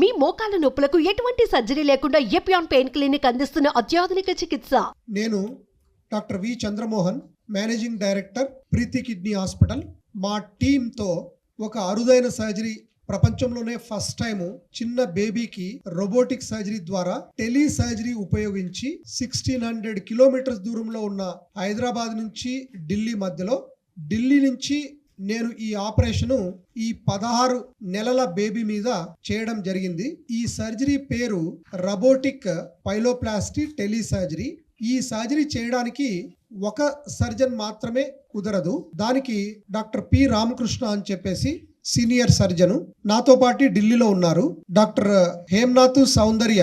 మీ మోకాల నొప్పులకు ఎటువంటి సర్జరీ లేకుండా ఎపియాన్ పెయిన్ క్లినిక్ అందిస్తున్న అత్యాధునిక చికిత్స? నేను doctor V Chandramohan managing director Preethi kidney hospital. మా టీంతో ఒక అరుదైన సర్జరీ ప్రపంచంలోనే ఫస్ట్ టైం చిన్న బేబీకి రోబోటిక్ సర్జరీ ద్వారా టెలి సర్జరీ ఉపయోగించి సిక్స్టీన్ హండ్రెడ్ కిలోమీటర్స్ దూరంలో ఉన్న హైదరాబాద్ నుంచి ఢిల్లీ మధ్యలో ఢిల్లీ నుంచి నేను ఈ ఆపరేషను ఈ పదహారు నెలల బేబీ మీద చేయడం జరిగింది. ఈ సర్జరీ పేరు రబోటిక్ పైలోప్లాస్టీ టెలి సర్జరీ ఈ సర్జరీ చేయడానికి ఒక సర్జన్ మాత్రమే కుదరదు. దానికి డాక్టర్ పి రామకృష్ణ అని చెప్పేసి సీనియర్ సర్జను నాతో పాటు ఢిల్లీలో ఉన్నారు. డాక్టర్ హేమ్నాథ్ సౌందర్య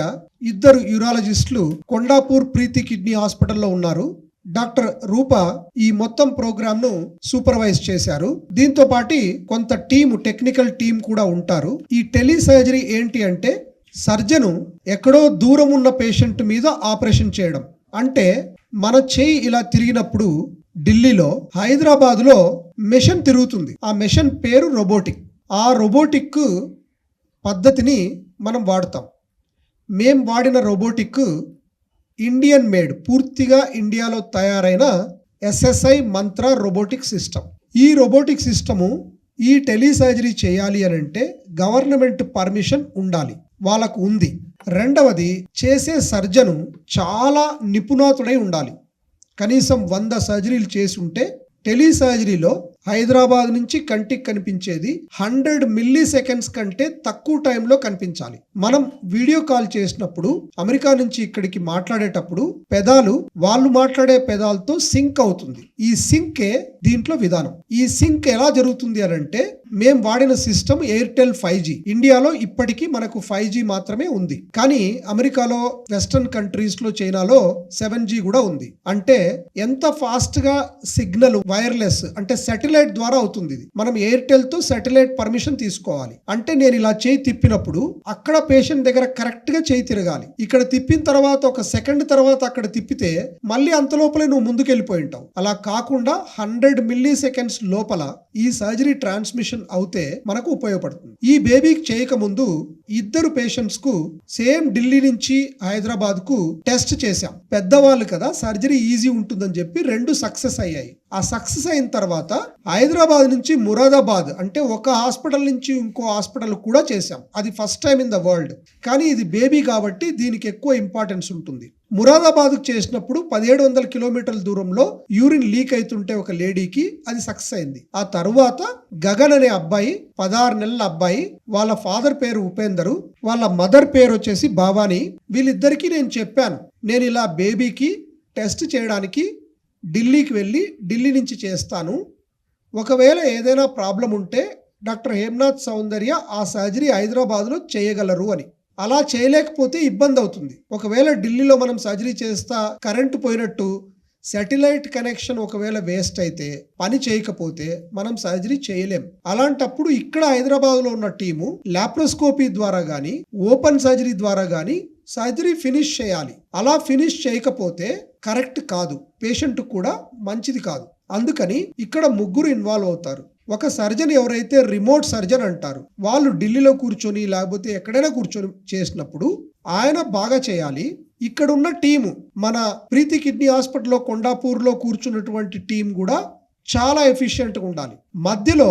ఇద్దరు యూరాలజిస్టులు కొండాపూర్ ప్రీతి కిడ్నీ హాస్పిటల్లో ఉన్నారు. డాక్టర్ రూప ఈ మొత్తం ప్రోగ్రామ్ను సూపర్వైజ్ చేశారు. దీంతో పాటు కొంత టీం టెక్నికల్ టీం కూడా ఉంటారు. ఈ టెలి సర్జరీ ఏంటి అంటే సర్జను ఎక్కడో దూరం ఉన్న పేషెంట్ మీద ఆపరేషన్ చేయడం. అంటే మన చేయి ఇలా తిరిగినప్పుడు ఢిల్లీలో హైదరాబాద్లో మెషిన్ తిరుగుతుంది. ఆ మెషిన్ పేరు రోబోటిక్. ఆ రోబోటిక్ పద్ధతిని మనం వాడతాం. మేం వాడిన రోబోటిక్ ఇండియన్ మేడ్ పూర్తిగా ఇండియాలో తయారైన ఎస్ఎస్ఐ మంత్ర రోబోటిక్ సిస్టమ్. ఈ రోబోటిక్ సిస్టము ఈ టెలిసర్జరీ చేయాలి అని అంటే గవర్నమెంట్ పర్మిషన్ ఉండాలి. వాళ్ళకు ఉంది. రెండవది చేసే సర్జను చాలా నిపుణాతుడై ఉండాలి. కనీసం వంద సర్జరీలు చేసి ఉంటే టెలిసర్జరీలో హైదరాబాద్ నుంచి కంటికి కనిపించేది హండ్రెడ్ మిల్లీ సెకండ్స్ కంటే తక్కువ టైంలో కనిపించాలి. మనం వీడియో కాల్ చేసినప్పుడు అమెరికా నుంచి ఇక్కడికి మాట్లాడేటప్పుడు పెదాలు వాళ్ళు మాట్లాడే పెదాలతో సింక్ అవుతుంది. ఈ సింకే దీంట్లో విధానం. ఈ సింక్ ఎలా జరుగుతుంది అని అంటే మేము వాడిన సిస్టమ్ ఎయిర్టెల్ ఫైవ్ జీ. ఇండియాలో ఇప్పటికీ మనకు ఫైవ్ జీ మాత్రమే ఉంది. కానీ అమెరికాలో వెస్టర్న్ కంట్రీస్లో చైనాలో సెవెన్ జీ కూడా ఉంది. అంటే ఎంత ఫాస్ట్గా సిగ్నల్ వైర్లెస్ అంటే సెటిలైట్ ద్వారా అవుతుంది ఇది. మనం ఎయిర్టెల్తో సెటిలైట్ పర్మిషన్ తీసుకోవాలి. అంటే నేను ఇలా చేయి తిప్పినప్పుడు అక్కడ పేషెంట్ దగ్గర కరెక్ట్గా చేయి తిరగాలి. ఇక్కడ తిప్పిన తర్వాత ఒక సెకండ్ తర్వాత అక్కడ తిప్పితే మళ్ళీ అంత లోపలే నువ్వు ముందుకెళ్ళిపోయి ఉంటావు. అలా కాకుండా హండ్రెడ్ మిల్లీ సెకండ్స్ లోపల ఈ సర్జరీ ట్రాన్స్మిషన్ అవుతే మనకు ఉపయోగపడుతుంది. ఈ బేబీకి చేయక ముందు ఇద్దరు పేషెంట్స్కు సేమ్ ఢిల్లీ నుంచి హైదరాబాద్కు టెస్ట్ చేశాం. పెద్దవాళ్ళు కదా సర్జరీ ఈజీ ఉంటుందని చెప్పి రెండు సక్సెస్ అయ్యాయి. ఆ సక్సెస్ అయిన తర్వాత హైదరాబాద్ నుంచి మురాదాబాద్ అంటే ఒక హాస్పిటల్ నుంచి ఇంకో హాస్పిటల్ కూడా చేశాం. అది first time in the world కానీ ఇది బేబీ కాబట్టి దీనికి ఎక్కువ ఇంపార్టెన్స్ ఉంటుంది. మురాదాబాద్ చేసినప్పుడు పదిహేడు వందల కిలోమీటర్ల దూరంలో యూరిన్ లీక్ అవుతుంటే ఒక లేడీకి అది సక్సెస్ అయింది. ఆ తరువాత గగన్ అనే అబ్బాయి పదహారు నెలల అబ్బాయి వాళ్ళ ఫాదర్ పేరు ఉపేందర్. వాళ్ళ మదర్ పేరు వచ్చేసి భావాని. వీళ్ళిద్దరికీ నేను చెప్పాను. నేను ఇలా బేబీకి టెస్ట్ చేయడానికి ఢిల్లీకి వెళ్ళి ఢిల్లీ నుంచి చేస్తాను. ఒకవేళ ఏదైనా ప్రాబ్లం ఉంటే డాక్టర్ హేమ్నాథ్ సౌందర్య ఆ సర్జరీ హైదరాబాద్లో చేయగలరు అని. అలా చేయలేకపోతే ఇబ్బంది అవుతుంది. ఒకవేళ ఢిల్లీలో మనం సర్జరీ చేస్తా కరెంటు పోయినట్టు శాటిలైట్ కనెక్షన్ ఒకవేళ వేస్ట్ అయితే పని చేయకపోతే మనం సర్జరీ చేయలేం. అలాంటప్పుడు ఇక్కడ హైదరాబాద్లో ఉన్న టీము లాప్రోస్కోపీ ద్వారా కానీ ఓపెన్ సర్జరీ ద్వారా కానీ సర్జరీ ఫినిష్ చేయాలి. అలా ఫినిష్ చేయకపోతే కరెక్ట్ కాదు. పేషెంట్ కూడా మంచిది కాదు. అందుకని ఇక్కడ ముగ్గురు ఇన్వాల్వ్ అవుతారు. ఒక సర్జన్ ఎవరైతే రిమోట్ సర్జన్ అంటారు వాళ్ళు ఢిల్లీలో కూర్చొని లేకపోతే ఎక్కడైనా కూర్చొని చేసినప్పుడు ఆయన బాగా చేయాలి. ఇక్కడున్న టీము మన ప్రీతి కిడ్నీ హాస్పిటల్లో కొండాపూర్లో కూర్చున్నటువంటి టీం కూడా చాలా ఎఫిషియెంట్గా ఉండాలి. మధ్యలో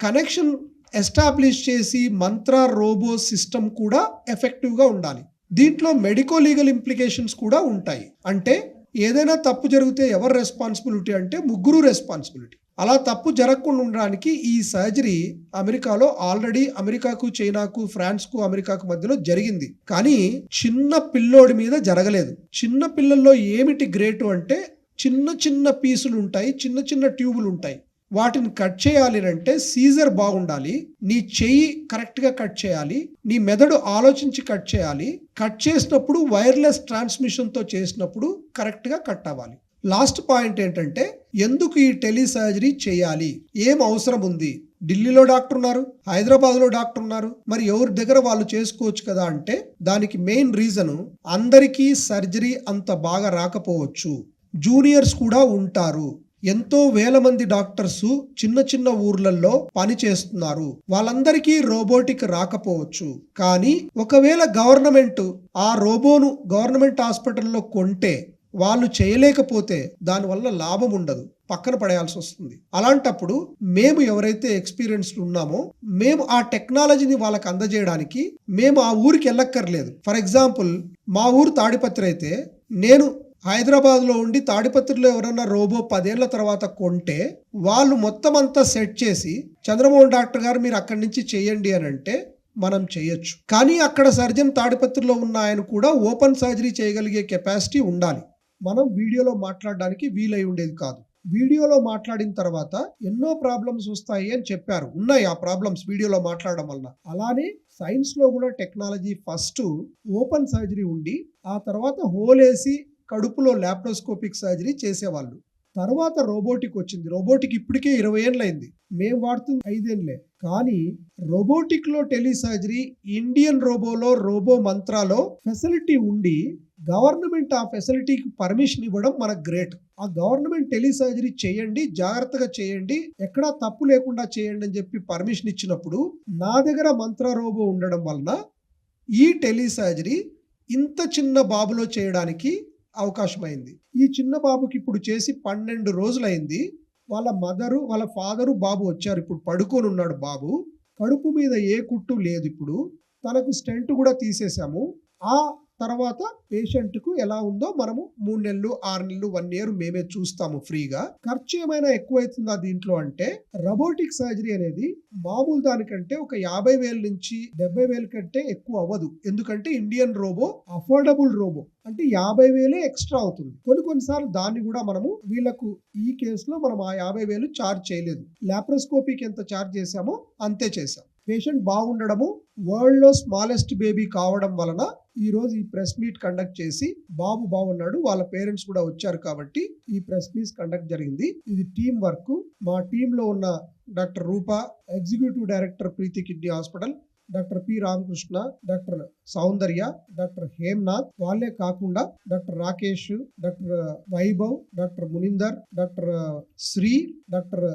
కనెక్షన్ ఎస్టాబ్లిష్ చేసి మంత్ర రోబో సిస్టమ్ కూడా ఎఫెక్టివ్గా ఉండాలి. దీంట్లో మెడికో లీగల్ ఇంప్లికేషన్స్ కూడా ఉంటాయి. అంటే ఏదైనా తప్పు జరిగితే ఎవరు రెస్పాన్సిబిలిటీ అంటే ముగ్గురు రెస్పాన్సిబిలిటీ అలా తప్పు జరగకుండా ఉండడానికి ఈ సర్జరీ అమెరికాలో ఆల్రెడీ అమెరికాకు చైనాకు ఫ్రాన్స్కు అమెరికాకు మధ్యలో జరిగింది. కానీ చిన్న పిల్లోడి మీద జరగలేదు. చిన్న పిల్లల్లో ఏమిటి గ్రేటు అంటే చిన్న చిన్న పీసులు ఉంటాయి చిన్న చిన్న ట్యూబులు ఉంటాయి. వాటిని కట్ చేయాలి అంటే సీజర్ బాగుండాలి. నీ చెయ్యి కరెక్ట్గా కట్ చేయాలి. నీ మెదడు ఆలోచించి కట్ చేయాలి. కట్ చేసినప్పుడు వైర్లెస్ ట్రాన్స్మిషన్తో చేసినప్పుడు కరెక్ట్గా కట్ అవ్వాలి. లాస్ట్ పాయింట్ ఏంటంటే ఎందుకు ఈ టెలి సర్జరీ చేయాలి? ఏం అవసరం ఉంది? ఢిల్లీలో డాక్టర్ ఉన్నారు హైదరాబాద్లో డాక్టర్ ఉన్నారు మరి ఎవరి దగ్గర వాళ్ళు చేసుకోవచ్చు కదా అంటే దానికి మెయిన్ రీజన్ అందరికీ సర్జరీ అంత బాగా రాకపోవచ్చు. జూనియర్స్ కూడా ఉంటారు. ఎంతో వేల మంది డాక్టర్స్ చిన్న చిన్న ఊర్లలో పని చేస్తున్నారు. వాళ్ళందరికీ రోబోటిక్ రాకపోవచ్చు. కానీ ఒకవేళ గవర్నమెంట్ ఆ రోబోను గవర్నమెంట్ హాస్పిటల్లో కొంటే వాళ్ళు చేయలేకపోతే దానివల్ల లాభం ఉండదు. పక్కన పడేయాల్సి వస్తుంది. అలాంటప్పుడు మేము ఎవరైతే ఎక్స్పీరియన్స్డ్ ఉన్నామో మేము ఆ టెక్నాలజీని వాళ్ళకి అందజేయడానికి మేము ఆ ఊరికి వెళ్ళక్కర్లేదు ఫర్ ఎగ్జాంపుల్ మా ఊరు తాడిపత్రి అయితే నేను హైదరాబాద్లో ఉండి తాడిపత్రిలో ఎవరన్నా రోబో పదేళ్ళ తర్వాత కొంటే వాళ్ళు మొత్తం అంతా సెట్ చేసి చంద్రమోహన్ డాక్టర్ గారు మీరు అక్కడి నుంచి చేయండి అని అంటే మనం చేయొచ్చు. కానీ అక్కడ సర్జన్ తాడిపత్రిలో ఉన్న ఆయన కూడా ఓపెన్ సర్జరీ చేయగలిగే కెపాసిటీ ఉండాలి. మనం వీడియోలో మాట్లాడడానికి వీలై ఉండేది కాదు. వీడియోలో మాట్లాడిన తర్వాత ఎన్నో ప్రాబ్లమ్స్ వస్తాయి అని చెప్పారు. ఉన్నాయి ఆ ప్రాబ్లమ్స్ వీడియోలో మాట్లాడడం వల్ల. అలానే సైన్స్లో కూడా టెక్నాలజీ ఫస్ట్ ఓపెన్ సర్జరీ ఉండి ఆ తర్వాత హోలేసి కడుపులో ల్యాప్టోస్కోపిక్ సర్జరీ చేసేవాళ్ళు. తర్వాత రోబోటిక్ వచ్చింది. రోబోటిక్ ఇప్పటికే ఇరవై ఏళ్ళైంది మేము వాడుతుంది ఐదేళ్ళే. కానీ రోబోటిక్లో టెలిసర్జరీ ఇండియన్ రోబోలో రోబో మంత్రాలో ఫెసిలిటీ ఉండి గవర్నమెంట్ ఆ ఫెసిలిటీకి పర్మిషన్ ఇవ్వడం మనకు గ్రేట్. ఆ గవర్నమెంట్ టెలిసర్జరీ చేయండి జాగ్రత్తగా చేయండి ఎక్కడా తప్పు లేకుండా చేయండి అని చెప్పి పర్మిషన్ ఇచ్చినప్పుడు నా దగ్గర మంత్ర రోబో ఉండడం వలన ఈ టెలిసర్జరీ ఇంత చిన్న బాబులో చేయడానికి అవకాశమైంది. ఈ చిన్న బాబుకి ఇప్పుడు చేసి పన్నెండు రోజులైంది. వాళ్ళ మదరు వాళ్ళ ఫాదరు బాబు వచ్చారు. ఇప్పుడు పడుకొని ఉన్నాడు బాబు. కడుపు మీద ఏ కుట్టు లేదు ఇప్పుడు. తనకు స్టెంట్ కూడా తీసేసాము ఆ తర్వాత పేషెంట్కు ఎలా ఉందో మనము మూడు నెలలు ఆరు నెలలు వన్ ఇయర్ మేమే చూస్తాము ఫ్రీగా. ఖర్చు ఏమైనా ఎక్కువైతుందా దీంట్లో అంటే రోబోటిక్ సర్జరీ అనేది మామూలు దానికంటే ఒక యాభై వేల నుంచి డెబ్బై వేల కంటే ఎక్కువ అవ్వదు. ఎందుకంటే ఇండియన్ రోబో అఫోర్డబుల్ రోబో అంటే యాభై వేలే ఎక్స్ట్రా అవుతుంది. కొన్ని కొన్నిసార్లు దాన్ని కూడా మనము వీళ్ళకు ఈ కేసులో మనం ఆ యాభై వేలు చార్జ్ చేయలేదు. లాప్రోస్కోపీకి ఎంత చార్జ్ చేశామో అంతే చేశాం. పేషెంట్ బాగుండడము వరల్డ్లో స్మాలెస్ట్ బేబీ కావడం వలన ఈ రోజు ఈ ప్రెస్ మీట్ కండక్ట్ చేసి బాబు బాగున్నాడు వాళ్ళ పేరెంట్స్ కూడా వచ్చారు కాబట్టి ఈ ప్రెస్ మీట్ కండక్ట్ జరిగింది. ఇది టీం వర్క్ మా టీంలో ఉన్న doctor Roopa executive director Preethi kidney hospital doctor P Ramakrishna doctor Soundarya doctor Hemnath వాళ్ళే కాకుండా doctor Rakesh doctor Vaibhav doctor Muninder doctor Sri doctor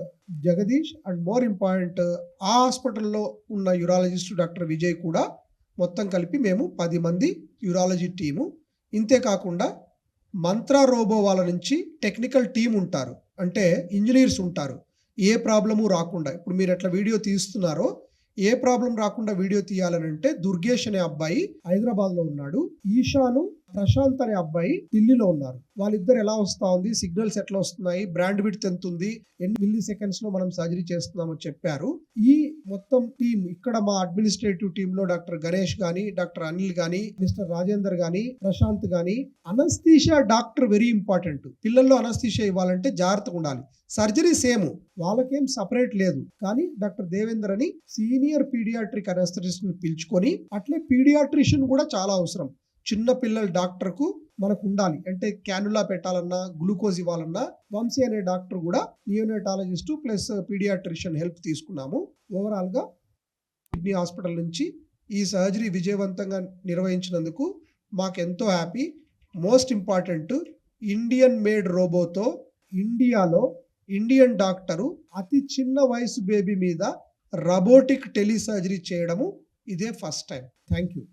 Jagadish and more important ఆ హాస్పిటల్లో ఉన్న యూరాలజిస్ట్ డాక్టర్ విజయ్ కూడా మొత్తం కలిపి మేము పది మంది యూరాలజీ టీము. ఇంతే కాకుండా మంత్ర రోబో వాళ్ళ నుంచి టెక్నికల్ టీం ఉంటారు. అంటే ఇంజనీర్స్ ఉంటారు. ఏ ప్రాబ్లము రాకుండా. ఇప్పుడు మీరు ఎట్లా వీడియో తీస్తున్నారో ఏ ప్రాబ్లం రాకుండా వీడియో తీయాలని అంటే దుర్గేష్ అనే అబ్బాయి హైదరాబాద్లో ఉన్నాడు. ఈషాను ప్రశాంత్ అనే అబ్బాయి ఢిల్లీలో ఉన్నారు. వాళ్ళిద్దరు ఎలా వస్తా ఉంది? సిగ్నల్స్ ఎట్లా వస్తున్నాయి? బ్రాండ్ విడ్త్ ఎంత ఉంది? ఎన్ని మిల్లీ సెకండ్స్లో మనం సర్జరీ చేస్తున్నామో చెప్పారు. ఈ మొత్తం టీం ఇక్కడ మా అడ్మినిస్ట్రేటివ్ టీమ్లో డాక్టర్ గణేష్ గాని డాక్టర్ అనిల్ గాని మిస్టర్ రాజేందర్ గాని ప్రశాంత్ గాని అనస్థీషియా డాక్టర్ వెరీ ఇంపార్టెంట్ పిల్లల్లో అనస్థీషియా ఇవ్వాలంటే జాగ్రత్తగా ఉండాలి. Surgery same. వాళ్ళకేం సపరేట్ లేదు. కానీ డాక్టర్ దేవేందర్ అని సీనియర్ పీడియాట్రిక్ అనస్థిస్ట్ పిలుచుకొని అట్లే పీడియాట్రిషియన్ కూడా చాలా అవసరం. చిన్న పిల్లల డాక్టర్కు మనకు ఉండాలి అంటే క్యానులా పెట్టాలన్నా గ్లూకోజ్ ఇవ్వాలన్నా వంశీ అనే డాక్టర్ కూడా నియోనెటాలజిస్టు ప్లస్ పీడియాట్రిషియన్ హెల్ప్ తీసుకున్నాము. ఓవరాల్గా కిడ్నీ హాస్పిటల్ నుంచి ఈ సర్జరీ విజయవంతంగా నిర్వహించినందుకు మాకెంతో happy. Most important Indian made రోబోతో ఇండియాలో ఇండియన్ డాక్టరు అతి చిన్న వయసు బేబీ మీద రబోటిక్ టెలిసర్జరీ చేయడము ఇదే ఫస్ట్ టైం. Thank you